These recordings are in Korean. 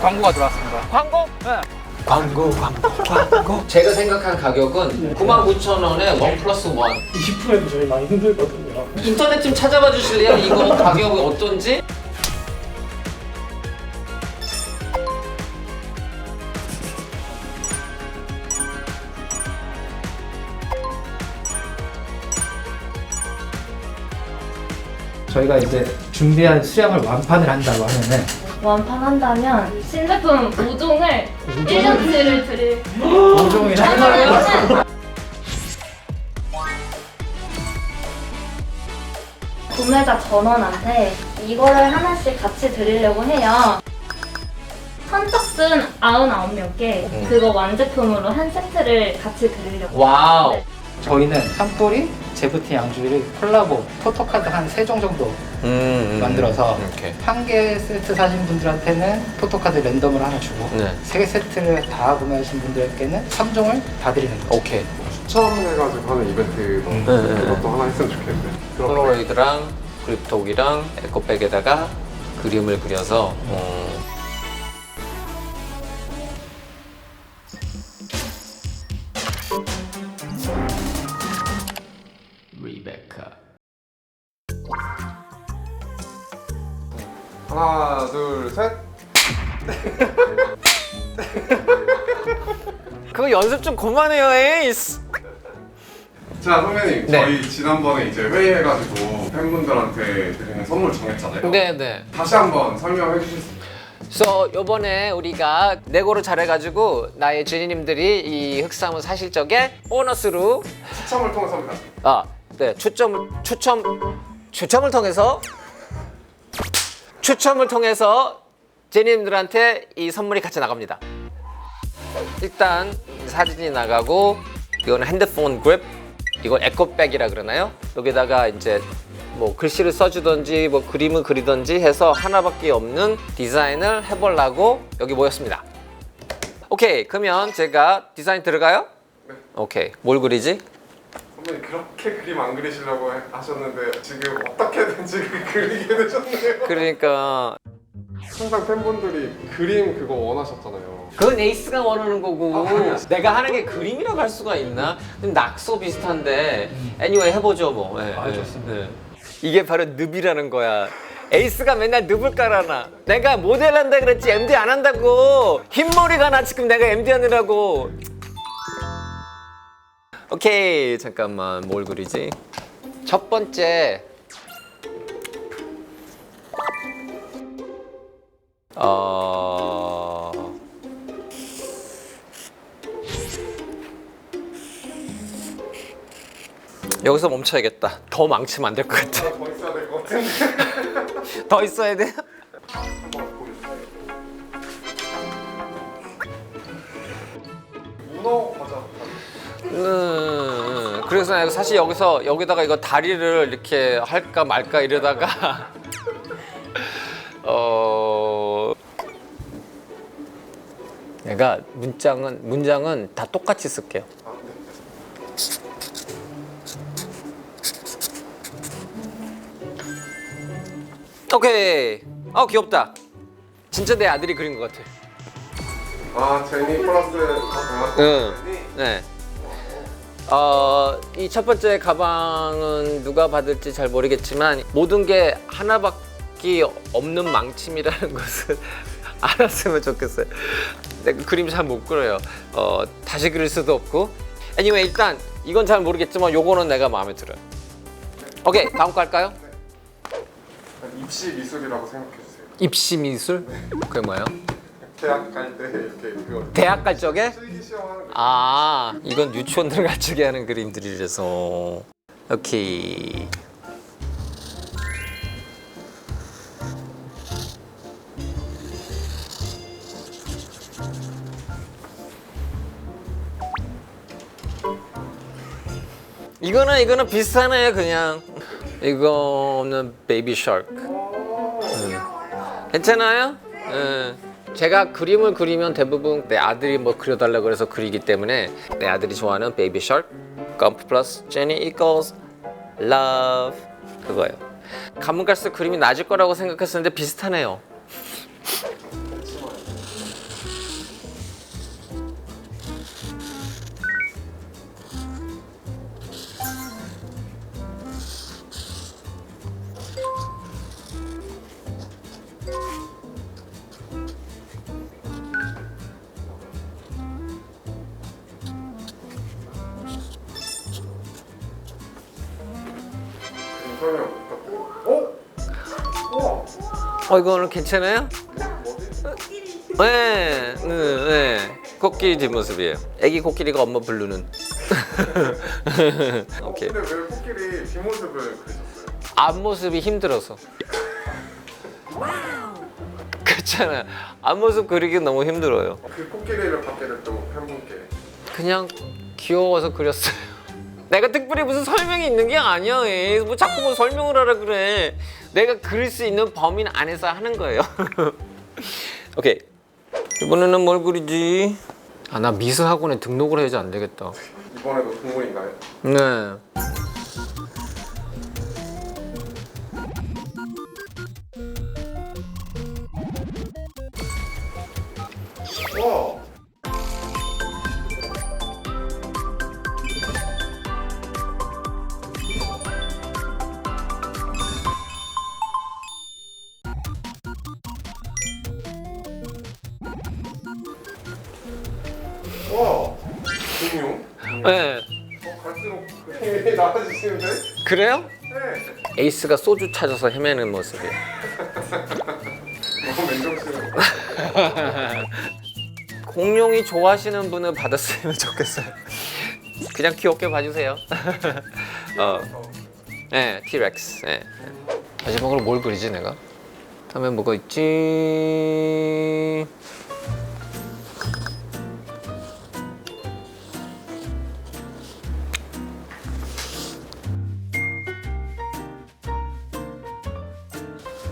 광고가 들어왔습니다. 광고? 네. 광고 광고 광고 제가 생각한 가격은 99,000원에 원 플러스 원 20%에도 저희 많이 힘들거든요. 인터넷 좀 찾아봐 주실래요? 이거 가격이 어떤지? 저희가 이제 준비한 수량을 완판을 한다고 하면은 완판한다면 신제품 5종을 1년치를 드릴 5종이나 구매자 전원한테 이거를 하나씩 같이 드리려고 해요. 선착순 99명께 그거 완제품으로 한 세트를 같이 드리려고 와우 네. 저희는 산불이 제부티 양주를 콜라보 포토카드 한 세 종 정도 음, 만들어서 오케이. 한개 세트 사신 분들한테는 포토카드 랜덤으로 하나 주고 네. 세 개 세트를 다 구매하신 분들께는 3종을 다 드리는 거죠. 오케이. 추천해가지고 하는 이벤트도 네, 네, 그것도 하나 했으면 좋겠는데. 폴로로이드랑 그립톡이랑 에코백에다가 그림을 그려서 어, 그거 연습 좀 그만해요 에이스 자 선배님 네. 저희 지난번에 이제 회의해가지고 팬분들한테 드리는 선물 정했잖아요 네네 다시 한번 설명해 주실 수? 그래서 요번에 우리가 내고를 잘해가지고 나의 주인님들이 이 흑삼을 사실 적에 보너스로 추첨을 통해서입니다 아, 네 추첨 추첨 추첨을 통해서 추첨을 통해서 제니님들한테 이 선물이 같이 나갑니다. 일단 사진이 나가고 이거는 핸드폰 그립 이거 에코백이라 그러나요? 여기다가 이제 뭐 글씨를 써주던지 뭐 그림을 그리던지 해서 하나밖에 없는 디자인을 해보려고 여기 모였습니다. 오케이 그러면 제가 디자인 들어가요? 네. 오케이 뭘 그리지? 선배님 그렇게 그림 안 그리시려고 해- 하셨는데 지금 어떻게든지 그리게 되셨네요 그러니까 항상 팬분들이 그림 그거 원하셨잖아요. 그건 에이스가 원하는 거고. 아, 내가 하는 게 그림이라고 할 수가 있나? 좀 낙서 비슷한데. 애니웨이 해보죠 뭐. 네, 아, 네, 좋습니다. 네. 이게 바로 늪이라는 거야. 에이스가 맨날 늪을 깔아놔 내가 모델 한다 그랬지 MD 안 한다고. 흰머리가 나 지금 내가 MD 하느라고. 오케이 잠깐만. 뭘 그리지? 첫 번째 어... 여기서 멈춰야겠다. 더 망치면 안 될 것 같아. 더 있어야 될 것 같은데 더 있어야 돼? 한번 보여주세요 문어 과자 음, 그래서 내가 사실 여기서 여기다가 이거 다리를 이렇게 할까 말까 이러다가 어 내가 문장은 문장은 다 똑같이 쓸게요. 오케이. 아 귀엽다. 진짜 내 아들이 그린 것 같아. 아 제니 플러스 응. 네. 어, 이 첫 번째 가방은 누가 받을지 잘 모르겠지만 모든 게 하나밖에 없는 망침이라는 것을 알았으면 좋겠어요. 내가 그림 잘 못 그려요. 어, 다시 그릴 수도 없고. anyway, 일단 이건 잘 모르겠지만 요거는 내가 마음에 들어요. 오케이, 다음 거 할까요? 입시 미술이라고 생각해 주세요. 입시 미술? 그게 뭐예요? 대학 갈 때 이렇게 그거 대학 갈 적에? 실기 시험하는 거. 아 이건 유치원들 가지게 하는 그림들이라서 오케이 이거는 이거는 비슷하네 그냥. 이거는 베이비 샤크 괜찮아요? 예. 제가 그림을 그리면 대부분 내 아들이 뭐 그려달라고 그래서 그리기 때문에 내 아들이 좋아하는 베이비 셜 컴프 플러스 제니 이퀄스 러브 그거예요. 가면 갈수록 그림이 낮을 거라고 생각했었는데 비슷하네요 어 이거는 괜찮아요? 뭐지? 네, 네, 네. 코끼리 뒷모습이에요. 애기 코끼리가 엄마 부르는. 오케이. 근데 왜 코끼리 뒷모습을 그리셨어요? 앞모습이 힘들어서. 그렇잖아. 앞모습 그리기 너무 힘들어요. 그 코끼리를 받게 됐던 팬분께 그냥 귀여워서 그렸어요. 내가 특별히 무슨 설명이 있는 게 아니야. 에이, 뭐 자꾸 뭐 설명을 하라 그래. 내가 그릴 수 있는 범위 안에서 하는 거예요. 오케이. 이번에는 뭘 그리지? 아, 나 미술 학원에 등록을 해야지 안 되겠다. 이번에도 동물인가요? 네. 나아지시는데? 그래요? 네. 에이스가 소주 찾아서 헤매는 모습이에요. 너무 맨정신으로. 공룡이 좋아하시는 분은 받았으면 좋겠어요. 그냥 귀엽게 봐주세요. 어, 네, 티렉스. 네. 마지막으로 뭘 그리지 내가? 다음에 뭐가 있지?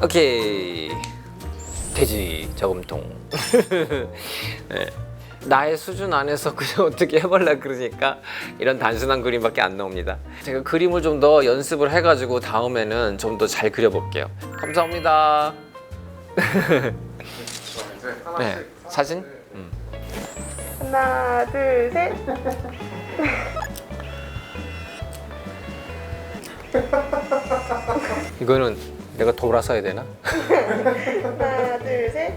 오케이. 돼지 저금통. 네. 나의 수준 안에서 그냥 어떻게 해볼라 그러니까 이런 단순한 그림밖에 안 나옵니다. 제가 그림을 좀 더 연습을 해가지고 다음에는 좀 더 잘 그려볼게요. 감사합니다. 네, 사진? 음. 하나, 둘, 셋. 이거는 내가 돌아서 해야 되나? 하나, 둘, 셋.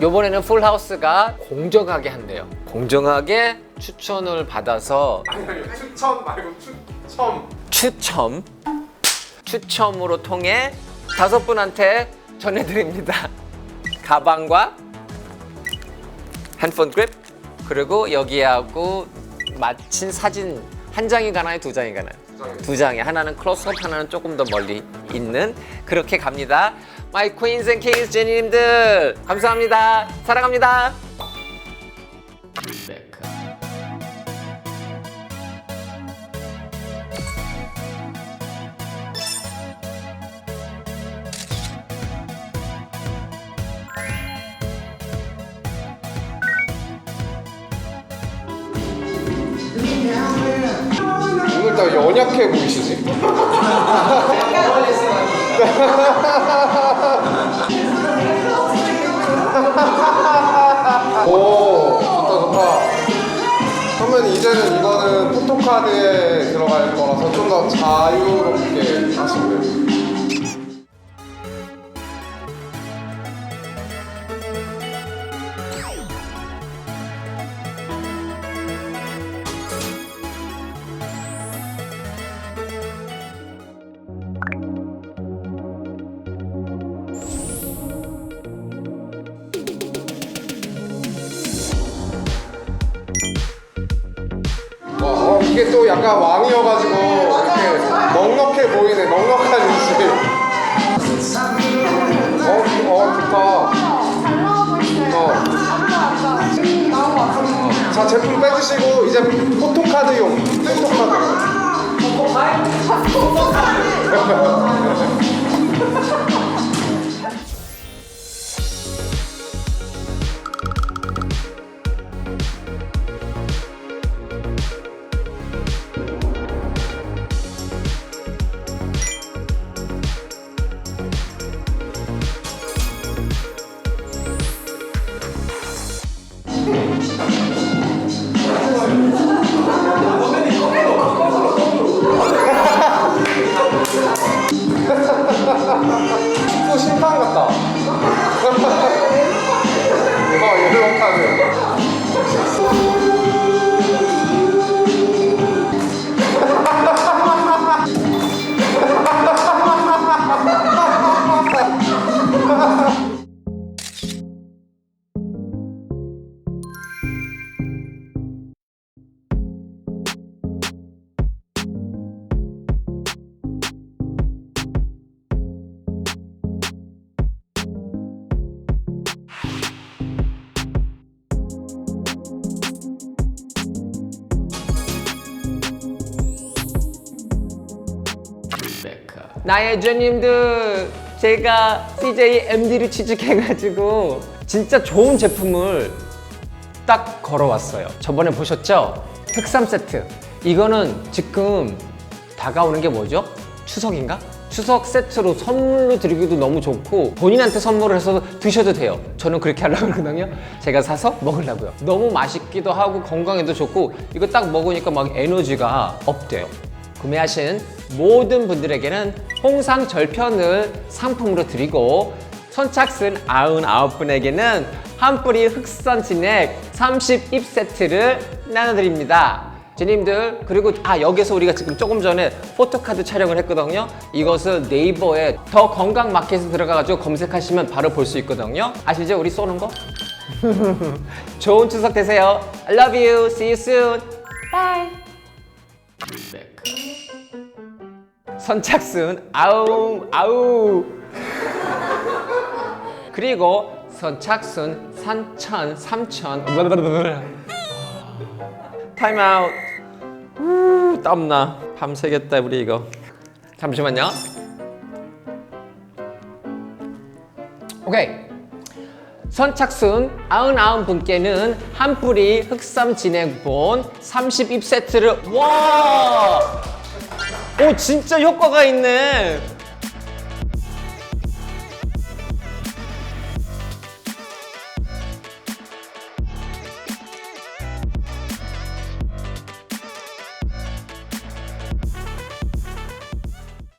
이번에는 풀하우스가 공정하게 한대요. 공정하게 추천을 받아서 아니 아니 추천 말고 추첨. 추첨 추첨으로 통해 다섯 분한테 전해드립니다. 가방과 핸드폰 그립 그리고 여기하고 마친 사진 한 장이 가나요 두 장이 가나요? 두 장이 하나는 클로스업 하나는 조금 더 멀리 있는 그렇게 갑니다. 마이 퀸즈 앤 킹스 제니님들 감사합니다. 사랑합니다. 오늘따라 연약해 보이시지? 오 좋다 좋다 그러면 이제는 이거는 포토카드에 들어갈 거라서 좀 더 자유롭게 하시면 와, 이게 또 약간 왕이어가지고 이렇게 넉넉해 보이네 넉넉한 인식 어, 어 좋다. 어. 자 제품 빼주시고 이제 포토카드용 포토카드 축구 어 옐로 나의 주님들 제가 CJ MD를 취직해가지고 진짜 좋은 제품을 딱 걸어왔어요. 저번에 보셨죠? 흑삼 세트. 이거는 지금 다가오는 게 뭐죠? 추석인가? 추석 세트로 선물로 드리기도 너무 좋고 본인한테 선물을 해서 드셔도 돼요. 저는 그렇게 하려고 그러거든요. 제가 사서 먹으려고요. 너무 맛있기도 하고 건강에도 좋고 이거 딱 먹으니까 막 에너지가 업돼요. 구매하신 모든 분들에게는 홍삼 절편을 상품으로 드리고 선착순 99분에게는 한 뿌리 흑선 진액 30입 세트를 나눠드립니다. 제님들 그리고 아 여기서 우리가 지금 조금 전에 포토카드 촬영을 했거든요. 이것은 네이버에 더 건강 마켓에 들어가가지고 검색하시면 바로 볼 수 있거든요. 아시죠? 우리 쏘는 거? 좋은 추석 되세요. I love you. See you soon. Bye. 선착순 아우 아우 그리고 선착순 산천 삼천. 타임아웃 우, 땀나. 밤새겠다 우리 이거. 잠시만요. 오케이 선착순 99분께는 한 뿌리 흑삼 진액본 30입 세트를 와! 오 진짜 효과가 있네